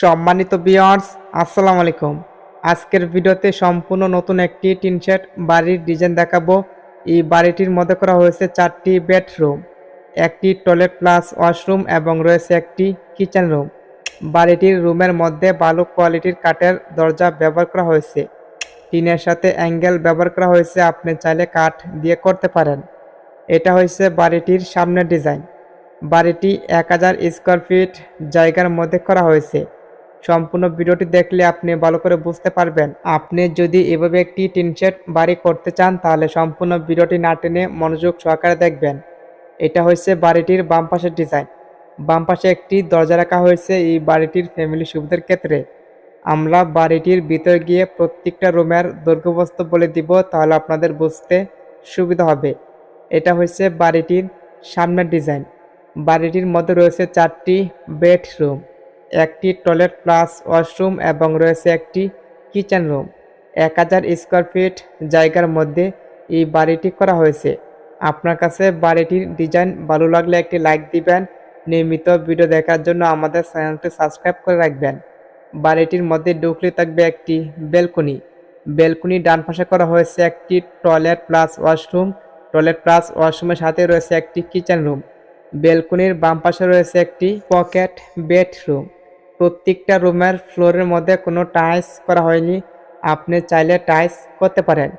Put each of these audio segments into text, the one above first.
সম্মানিত বিয়ার্স আসসালামু আলাইকুম। আজকের ভিডিওতে সম্পূর্ণ নতুন একটি টিন শেড বাড়ির ডিজাইন দেখাবো। এই বাড়িটির মধ্যে করা হয়েছে চারটি বেডরুম একটি টয়লেট প্লাস ওয়াশরুম এবং রয়েছে একটি কিচেন রুম বাড়িটির রুমের মধ্যে ভালো কোয়ালিটির কাঠের দরজা ব্যবহার করা হয়েছে। টিনের সাথে অ্যাঙ্গেল ব্যবহার করা হয়েছে, আপনি চাইলে কাঠ দিয়ে করতে পারেন। এটা হয়েছে বাড়িটির সামনের ডিজাইন বাড়িটি এক হাজার স্কোয়ার ফিট জায়গার মধ্যে করা হয়েছে। সম্পূর্ণ ভিডিওটি দেখলে আপনি ভালো করে বুঝতে পারবেন। আপনি যদি এভাবে একটি টিনশেড বাড়ি করতে চান, তাহলে সম্পূর্ণ ভিডিওটি না টেনে মনোযোগ সহকারে দেখবেন। এটা হচ্ছে বাড়িটির বাম পাশের ডিজাইন। বাম পাশে একটি দরজা রাখা হয়েছে এই বাড়িটির ফ্যামিলি সুবিধার ক্ষেত্রে। আমরা বাড়িটির ভিতরে গিয়ে প্রত্যেকটা রুমের দৈর্ঘ্যবস্তু বলে দিব, তাহলে আপনাদের বুঝতে সুবিধা হবে। এটা হচ্ছে বাড়িটির সামনের ডিজাইন। বাড়িটির মধ্যে রয়েছে চারটি বেডরুম। একটি টয়লেট প্লাস ওয়াশরুম এবং রয়েছে একটি কিচেন রুম। এক হাজার স্কোয়ার ফিট জায়গার মধ্যে এই বাড়িটি করা হয়েছে। আপনার কাছে বাড়িটির ডিজাইন ভালো লাগলে একটি লাইক দিবেন। নিয়মিত ভিডিও দেখার জন্য আমাদের চ্যানেলটি সাবস্ক্রাইব করে রাখবেন। বাড়িটির মধ্যে ঢুকলে থাকবে একটি বেলকনি। বেলকনি ডান পাশে করা হয়েছে একটি toilet plus washroom. Toilet plus ওয়াশরুমের সাথে রয়েছে একটি কিচেন রুম। বেলকনির বাম পাশে রয়েছে একটি পকেট বেডরুম। প্রত্যেকটা রুমের ফ্লোরের মধ্যে কোনো টাইলস করা হয়নি। আপনি চাইলে টাইলস করতে পারেন।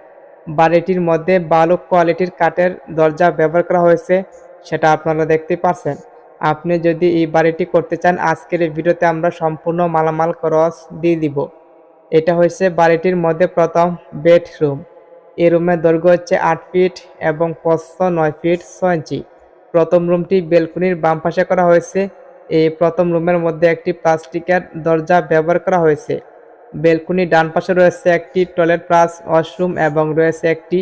বাড়িটির মধ্যে ভালো কোয়ালিটির কাঠের দরজা ব্যবহার করা হয়েছে, সেটা আপনারা দেখতে পাচ্ছেন আপনি যদি এই বাড়িটি করতে চান, আজকের এই ভিডিওতে আমরা সম্পূর্ণ মালামাল ক্রস দিয়ে দিব। এটা হচ্ছে বাড়িটির মধ্যে প্রথম বেডরুম। এই রুমের দৈর্ঘ্য হচ্ছে আট ফিট এবং প্রস্থ নয় ফিট ছয় ইঞ্চি। প্রথম রুমটি বেলকনির বাম পাশে করা হয়েছে। এই প্রথম রুমের মধ্যে একটি প্লাস্টিকের দরজা ব্যবহার করা হয়েছে। বেলকনি ডান পাশে রয়েছে একটি টয়লেট প্লাস ওয়াশরুম এবং রয়েছে একটি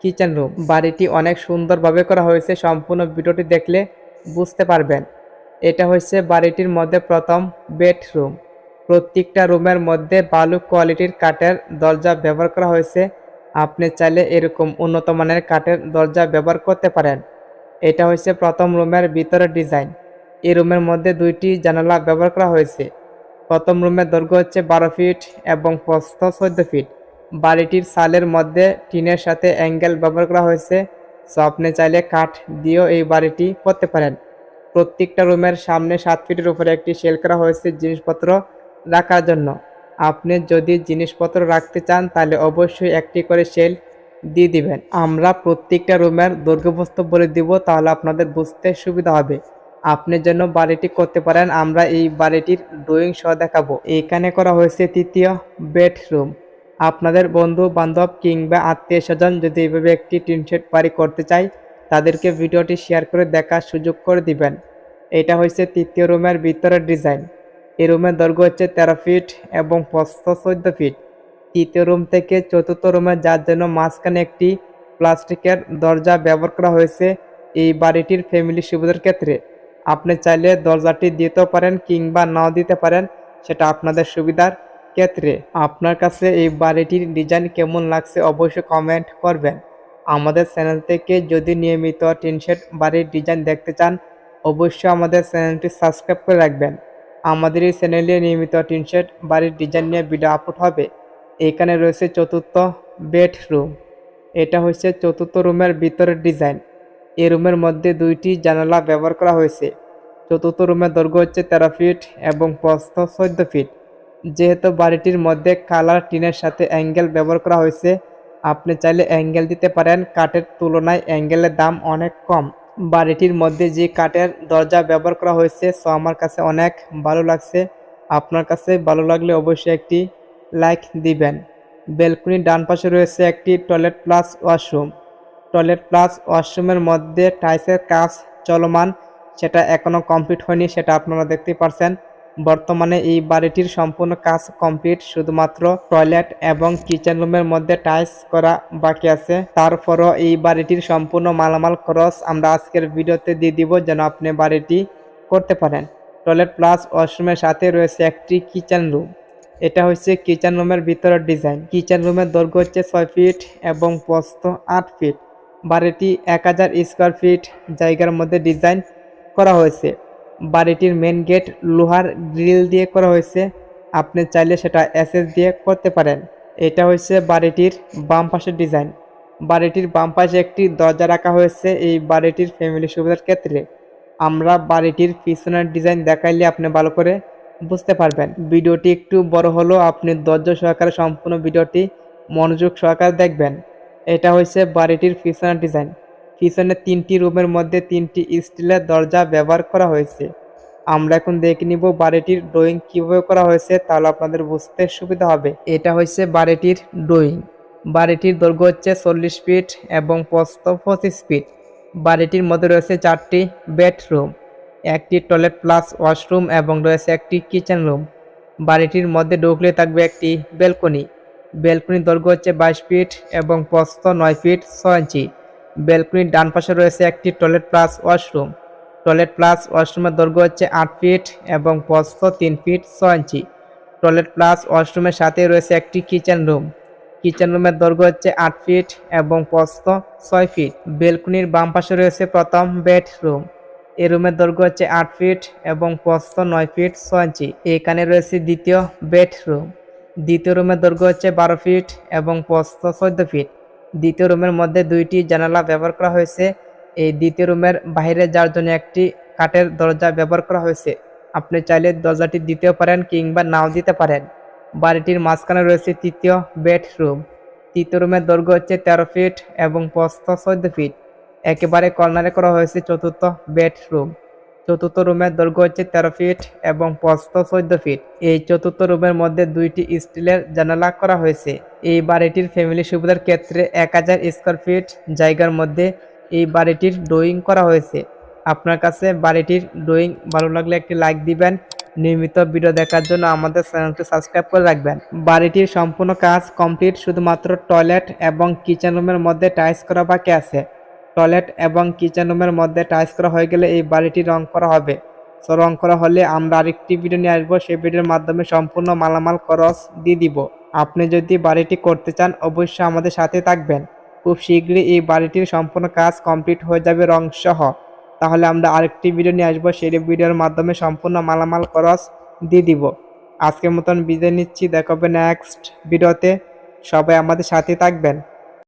কিচেন রুম। বাড়িটি অনেক সুন্দরভাবে করা হয়েছে। সম্পূর্ণ ভিডিওটি দেখলে বুঝতে পারবেন। এটা হচ্ছে বাড়িটির মধ্যে প্রথম বেডরুম। প্রত্যেকটা রুমের মধ্যে ভালো কোয়ালিটির কাঠের দরজা ব্যবহার করা হয়েছে। আপনি চাইলে এরকম উন্নত মানের কাঠের দরজা ব্যবহার করতে পারেন। এটা হচ্ছে প্রথম রুমের ভিতরের ডিজাইন। এই রুমের মধ্যে দুইটি জানালা ব্যবহার করা হয়েছে। প্রথম রুমের দৈর্ঘ্য হচ্ছে বারো ফিট এবং প্রস্থ চোদ্দ ফিট। বাড়িটির সালের মধ্যে টিনের সাথে অ্যাঙ্গেল ব্যবহার করা হয়েছে। সো আপনি চাইলে কাঠ দিয়েও এই বাড়িটি করতে পারেন। প্রত্যেকটা রুমের সামনে সাত ফিটের উপরে একটি সেল করা হয়েছে জিনিসপত্র রাখার জন্য। আপনি যদি জিনিসপত্র রাখতে চান, তাহলে অবশ্যই একটি করে সেল দিয়ে দিবেন। আমরা প্রত্যেকটা রুমের দৈর্ঘ্যবস্তু বলে দিব, তাহলে আপনাদের বুঝতে সুবিধা হবে। আপনি যেন বাড়িটি করতে পারেন, আমরা এই বাড়িটির ড্রয়িং সহ দেখাবো। এখানে করা হয়েছে তৃতীয় বেডরুম। আপনাদের বন্ধু বান্ধব কিংবা আত্মীয় স্বজন যদি এভাবে একটি টিনশেড বাড়ি করতে চায়, তাদেরকে ভিডিওটি শেয়ার করে দেখার সুযোগ করে দিবেন। এটা হচ্ছে তৃতীয় রুমের ভিতরের ডিজাইন। এই রুমের দৈর্ঘ্য হচ্ছে তেরো ফিট এবং প্রস্থ চোদ্দ ফিট। তৃতীয় রুম থেকে চতুর্থ রুমে যার জন্য মাঝখানে একটি প্লাস্টিকের দরজা ব্যবহার করা হয়েছে। এই বাড়িটির ফ্যামিলি সুবিধার ক্ষেত্রে আপনি চাইলে দরজাটি দিতেও পারেন কিংবা নাও দিতে পারেন, সেটা আপনাদের সুবিধার ক্ষেত্রে। আপনার কাছে এই বাড়িটির ডিজাইন কেমন লাগছে অবশ্যই কমেন্ট করবেন। আমাদের চ্যানেল থেকে যদি নিয়মিত টিনশেড বাড়ির ডিজাইন দেখতে চান, অবশ্যই আমাদের চ্যানেলটি সাবস্ক্রাইব করে রাখবেন। আমাদের এই চ্যানেলে নিয়মিত টিনশেড বাড়ির ডিজাইন নিয়ে ভিডিও আপলোড হবে। এখানে রয়েছে চতুর্থ বেডরুম। এটা হচ্ছে চতুর্থ রুমের ভিতরের ডিজাইন। এই রুমের মধ্যে দুইটি জানালা ব্যবহার করা হয়েছে। চতুর্থ রুমের দৈর্ঘ্য হচ্ছে তেরো ফিট এবং প্রস্থ চোদ্দ ফিট। যেহেতু বাড়িটির মধ্যে কালার টিনের সাথে অ্যাঙ্গেল ব্যবহার করা হয়েছে, আপনি চাইলে অ্যাঙ্গেল দিতে পারেন। কাঠের তুলনায় অ্যাঙ্গেলের দাম অনেক কম। বাড়িটির মধ্যে যে কাঠের দরজা ব্যবহার করা হয়েছে, সো আমার কাছে অনেক ভালো লাগছে। আপনার কাছে ভালো লাগলে অবশ্যই একটি লাইক দিবেন। বেলকনির ডান পাশে রয়েছে একটি toilet plus washroom. Toilet plus ওয়াশরুমের মধ্যে টাইসের কাজ চলমান। সেটা এখনও কমপ্লিট হয়নি, সেটা আপনারা দেখতেই পারছেন। বর্তমানে এই বাড়িটির সম্পূর্ণ কাজ কমপ্লিট, শুধুমাত্র টয়লেট এবং কিচেন রুমের মধ্যে টাইলস করা বাকি আছে। তারপরও এই বাড়িটির সম্পূর্ণ মালামাল খরচ আমরা আজকের ভিডিওতে দিয়ে দিব যেন আপনি বাড়িটি করতে পারেন। টয়লেট প্লাস ওয়াশরুমের সাথে রয়েছে একটি কিচেন রুম। এটা হচ্ছে কিচেন রুমের ভিতরের ডিজাইন। কিচেন রুমের দৈর্ঘ্য হচ্ছে ছয় ফিট এবং প্রস্থ আট ফিট। বাড়িটি এক হাজার স্কোয়ার ফিট জায়গার মধ্যে ডিজাইন করা হয়েছে। বাড়িটির মেন গেট লোহার গ্রিল দিয়ে করা হয়েছে। আপনি চাইলে সেটা এসএস দিয়ে করতে পারেন। এটা হচ্ছে বাড়িটির বাম পাশের ডিজাইন। বাড়িটির বাম পাশে একটি দরজা রাখা হয়েছে এই বাড়িটির ফ্যামিলি সুবিধার ক্ষেত্রে। আমরা বাড়িটির পিছনের ডিজাইন দেখাইলে আপনি ভালো করে বুঝতে পারবেন। ভিডিওটি একটু বড় হলেও আপনি ধৈর্য সহকারে সম্পূর্ণ ভিডিওটি মনোযোগ সহকারে দেখবেন। এটা হচ্ছে বাড়িটির পিছনের ডিজাইন। পিছনে তিনটি রুমের মধ্যে তিনটি স্টিলের দরজা ব্যবহার করা হয়েছে। আমরা এখন দেখে নিব বাড়িটির ড্রয়িং কীভাবে করা হয়েছে, তাহলে আপনাদের বুঝতে সুবিধা হবে। এটা হচ্ছে বাড়িটির ড্রয়িং। বাড়িটির দৈর্ঘ্য হচ্ছে চল্লিশ ফিট এবং প্রস্থ পঁচিশ ফিট। বাড়িটির মধ্যে রয়েছে চারটি বেডরুম, একটি টয়লেট প্লাস ওয়াশরুম এবং রয়েছে একটি কিচেন রুম। বাড়িটির মধ্যে ঢুকলে থাকবে একটি বেলকনি বেলকনির দৈর্ঘ্য হচ্ছে বাইশ ফিট এবং প্রস্থ নয় ফিট ছয় ইঞ্চি। বেলকনির ডান পাশে রয়েছে একটি toilet plus washroom. Toilet plus ওয়াশরুমের দৈর্ঘ্য হচ্ছে আট ফিট এবং প্রস্থ তিন ফিট ছয় ইঞ্চি। টয়লেট প্লাস ওয়াশরুমের সাথে রয়েছে একটি কিচেন রুম। কিচেন রুমের দৈর্ঘ্য হচ্ছে আট ফিট এবং প্রস্থ ছয় ফিট। বেলকনির বাম পাশে রয়েছে প্রথম বেডরুম। এই রুমের দৈর্ঘ্য হচ্ছে আট ফিট এবং প্রস্থ নয় ফিট ছয় ইঞ্চি। এখানে রয়েছে দ্বিতীয় বেডরুম। দ্বিতীয় রুমের দৈর্ঘ্য হচ্ছে বারো ফিট এবং প্রস্থ চোদ্দ ফিট। দ্বিতীয় রুমের মধ্যে দুইটি জানালা ব্যবহার করা হয়েছে। এই দ্বিতীয় রুমের বাইরে যাওয়ার জন্য একটি কাঠের দরজা ব্যবহার করা হয়েছে। আপনি চাইলে দরজাটি দিতেও পারেন কিংবা নাও দিতে পারেন। বাড়িটির মাঝখানে রয়েছে তৃতীয় বেডরুম। তৃতীয় রুমের দৈর্ঘ্য হচ্ছে তেরো ফিট এবং প্রস্থ চোদ্দ ফিট। একেবারে কর্নারে করা হয়েছে চতুর্থ বেডরুম। চতুর্থ রুমের দৈর্ঘ্য হচ্ছে তেরো ফিট এবং প্রস্থ চোদ্দ ফিট। এই চতুর্থ রুমের মধ্যে দুইটি স্টিলের জানালা করা হয়েছে। এই বাড়িটির ফ্যামিলি সুবিধার ক্ষেত্রে এক হাজার স্কোয়ার ফিট জায়গার মধ্যে এই বাড়িটির ড্রয়িং করা হয়েছে। আপনার কাছে বাড়িটির ড্রয়িং ভালো লাগলে একটি লাইক দিবেন। নিয়মিত ভিডিও দেখার জন্য আমাদের চ্যানেলটি সাবস্ক্রাইব করে রাখবেন। বাড়িটির সম্পূর্ণ কাজ কমপ্লিট শুধুমাত্র টয়লেট এবং কিচেন রুমের মধ্যে টাইলস করা বাকি আছে। টয়লেট এবং কিচেন রুমের মধ্যে টাইস করা হয়ে গেলে এই বাড়িটি রং করা হবে। সো রং করা হলে আমরা আরেকটি ভিডিও নিয়ে আসব। সেই ভিডিওর মাধ্যমে সম্পূর্ণ মালামাল খরচ দিয়ে দিব। আপনি যদি বাড়িটি করতে চান, অবশ্যই আমাদের সাথে থাকবেন। খুব শীঘ্রই এই বাড়িটির সম্পূর্ণ কাজ কমপ্লিট হয়ে যাবে রং সহ তাহলে আমরা আরেকটি ভিডিও নিয়ে আসব। সেই ভিডিওর মাধ্যমে সম্পূর্ণ মালামাল খরচ দিয়ে দিব। আজকের মতন বিদায় নিচ্ছি। দেখাবে নেক্সট ভিডিওতে। সবাই আমাদের সাথে থাকবেন।